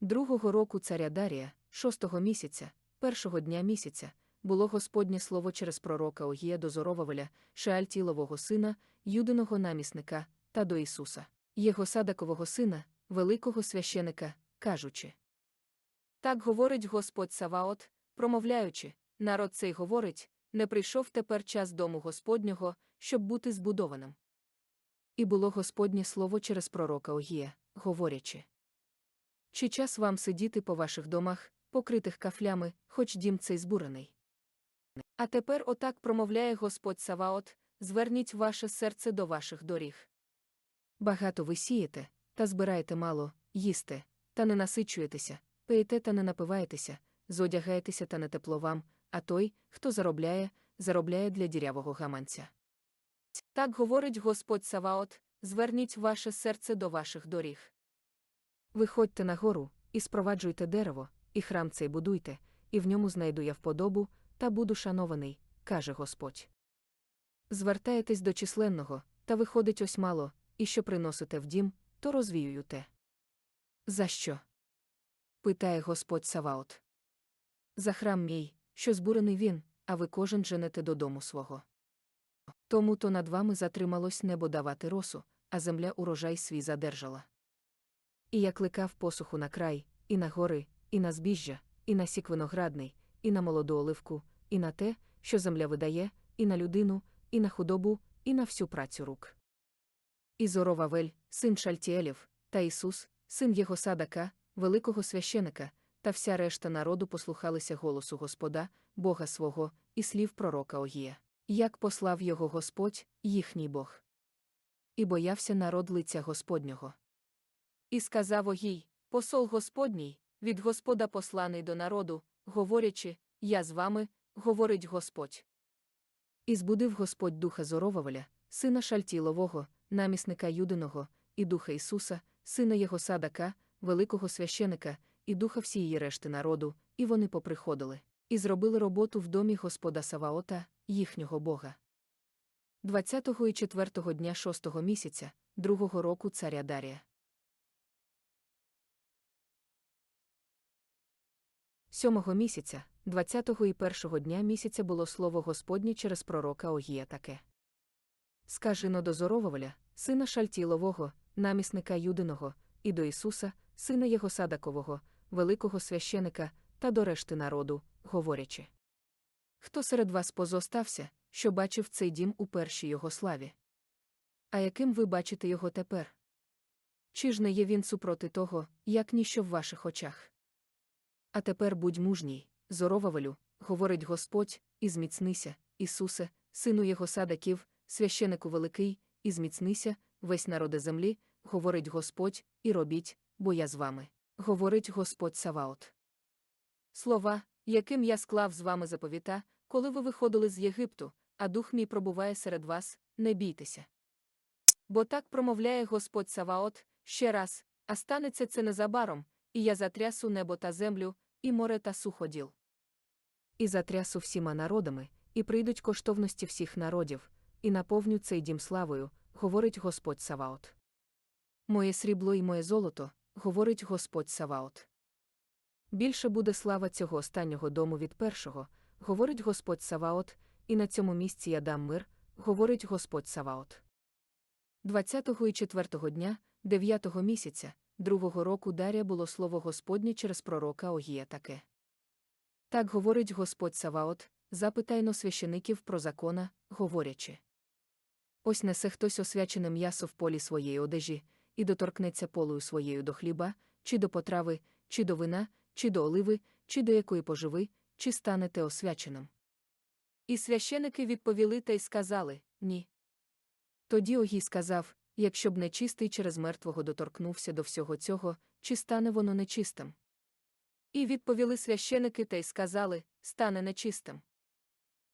другого року царя Дарія, шостого місяця, першого дня місяця, було Господнє слово через пророка Огія до Зоровавеля, Шеальтілового сина, юдиного намісника, та до Ісуса, його садакового сина, великого священика, кажучи. Так говорить Господь Саваот, промовляючи, народ цей говорить, не прийшов тепер час дому Господнього, щоб бути збудованим. І було Господнє слово через пророка Огія, говорячи. Чи час вам сидіти по ваших домах, покритих кафлями, хоч дім цей збурений? А тепер отак промовляє Господь Саваот, зверніть ваше серце до ваших доріг. Багато ви сієте, та збираєте мало, їсте, та не насичуєтеся, пиєте та не напиваєтеся, зодягаєтеся та не тепло вам, а той, хто заробляє, заробляє для дірявого гаманця. Так говорить Господь Саваот, зверніть ваше серце до ваших доріг. Виходьте на гору, і спроваджуйте дерево, і храм цей будуйте, і в ньому знайду я вподобу, та буду шанований, каже Господь. Звертаєтесь до численного, та виходить ось мало, і що приносите в дім, то розвіюю те. За що? питає Господь Саваот. За храм мій, що збурений він, а ви кожен женете додому свого. Тому то над вами затрималось небо давати росу, а земля урожай свій задержала. І я кликав посуху на край, і на гори, і на збіжжя, і на сік виноградний, і на молоду оливку, і на те, що земля видає, і на людину, і на худобу, і на всю працю рук. І Зоровавель, син Шальтіелів, та Ісус, син його садака, великого священика, та вся решта народу послухалися голосу Господа, Бога свого, і слів пророка Огія, як послав його Господь, їхній Бог. І боявся народ лиця Господнього. І сказав Огій, посол Господній, від Господа посланий до народу, говорячи, я з вами, говорить Господь. І збудив Господь духа Зоровавеля, сина Шальтілового, намісника Юдиного, і духа Ісуса, сина його садака, великого священика, і духа всієї решти народу, і вони поприходили, і зробили роботу в домі Господа Саваота, їхнього Бога. 20-го і 4-го дня 6-го місяця, другого року царя Дарія. Сьомого місяця, 20-го і першого дня місяця було слово Господнє через пророка Огія таке. Скажино до Зоровавеля, сина Шальтілового, намісника Юдиного, і до Ісуса, сина його садакового, великого священика, та до решти народу, говорячи. Хто серед вас позостався, що бачив цей дім у першій його славі? А яким ви бачите його тепер? Чи ж не є він супроти того, як ніщо в ваших очах? А тепер будь мужній, Зоровавелю, говорить Господь, і зміцнися, Ісусе, сину його садаків, священику великий, і зміцнися, весь народи землі, говорить Господь, і робіть, бо я з вами, говорить Господь Саваот. Слова, яким я склав з вами заповіта, коли ви виходили з Єгипту, а дух мій пробуває серед вас, не бійтеся. Бо так промовляє Господь Саваот, ще раз, а станеться це незабаром, і я затрясу небо та землю, і море та суходіл. І затрясу всіма народами, і прийдуть коштовності всіх народів, і наповню цей дім славою, говорить Господь Саваот. Моє срібло і моє золото, говорить Господь Саваот. Більше буде слава цього останнього дому від першого, говорить Господь Саваот, і на цьому місці я дам мир, говорить Господь Саваот. 20-го і 4-го дня, 9-го місяця, другого року Дарія було слово Господнє через пророка Огія таке. Так говорить Господь Саваот, запитайно священиків про закона, говорячи. Ось несе хтось освячене м'ясо в полі своєї одежі, і доторкнеться полою своєю до хліба, чи до потрави, чи до вина, чи до оливи, чи до якої поживи, чи станете освяченим. І священики відповіли та й сказали ні. Тоді Огій сказав якщо б нечистий через мертвого доторкнувся до всього цього, чи стане воно нечистим? І відповіли священики та й сказали стане нечистим.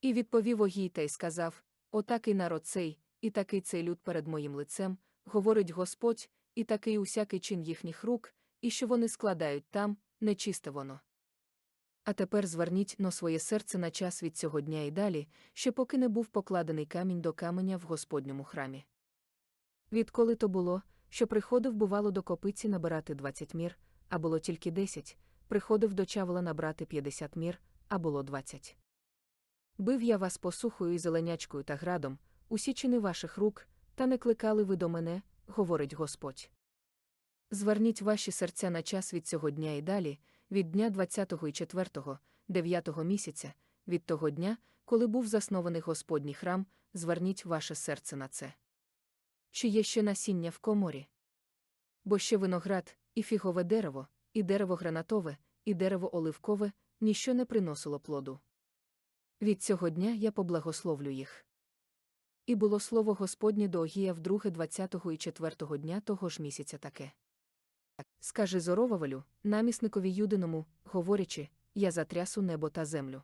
І відповів Огій та й сказав Отакий народ цей, і такий цей люд перед моїм лицем, говорить Господь, і такий усякий чин їхніх рук, і що вони складають там, нечисте воно. А тепер зверніть но своє серце на час від цього дня і далі, ще поки не був покладений камінь до каменя в Господньому храмі. Відколи то було, що приходив, бувало, до копиці набирати двадцять мір, а було тільки десять, приходив до чавола набрати п'ятдесят мір, а було двадцять. Бив я вас посухою і зеленячкою та градом, усі чини ваших рук, та не кликали ви до мене, говорить Господь. Зверніть ваші серця на час від цього дня і далі, від дня 20 і 4, 9 місяця, від того дня, коли був заснований Господній храм, зверніть ваше серце на це. Чи є ще насіння в коморі? Бо ще виноград, і фігове дерево, і дерево гранатове, і дерево оливкове ніщо не приносило плоду. Від цього дня я поблагословлю їх. І було слово Господнє до Огія вдруге 20 і 4 дня того ж місяця таке. Скажи Зоровавелю, намісникові Юдиному, говорячи, я затрясу небо та землю.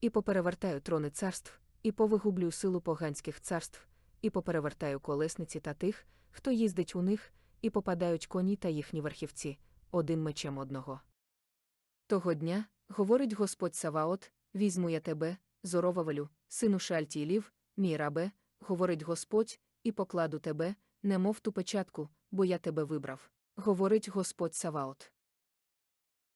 І поперевертаю трони царств, і повигублю силу поганських царств, і поперевертаю колесниці та тих, хто їздить у них, і попадають коні та їхні верхівці, один мечем одного. Того дня, говорить Господь Саваот, візьму я тебе, Зоровавелю, сину Шальтіїлів, мій рабе, говорить Господь, і покладу тебе, немов ту печатку, бо я тебе вибрав, говорить Господь Саваот.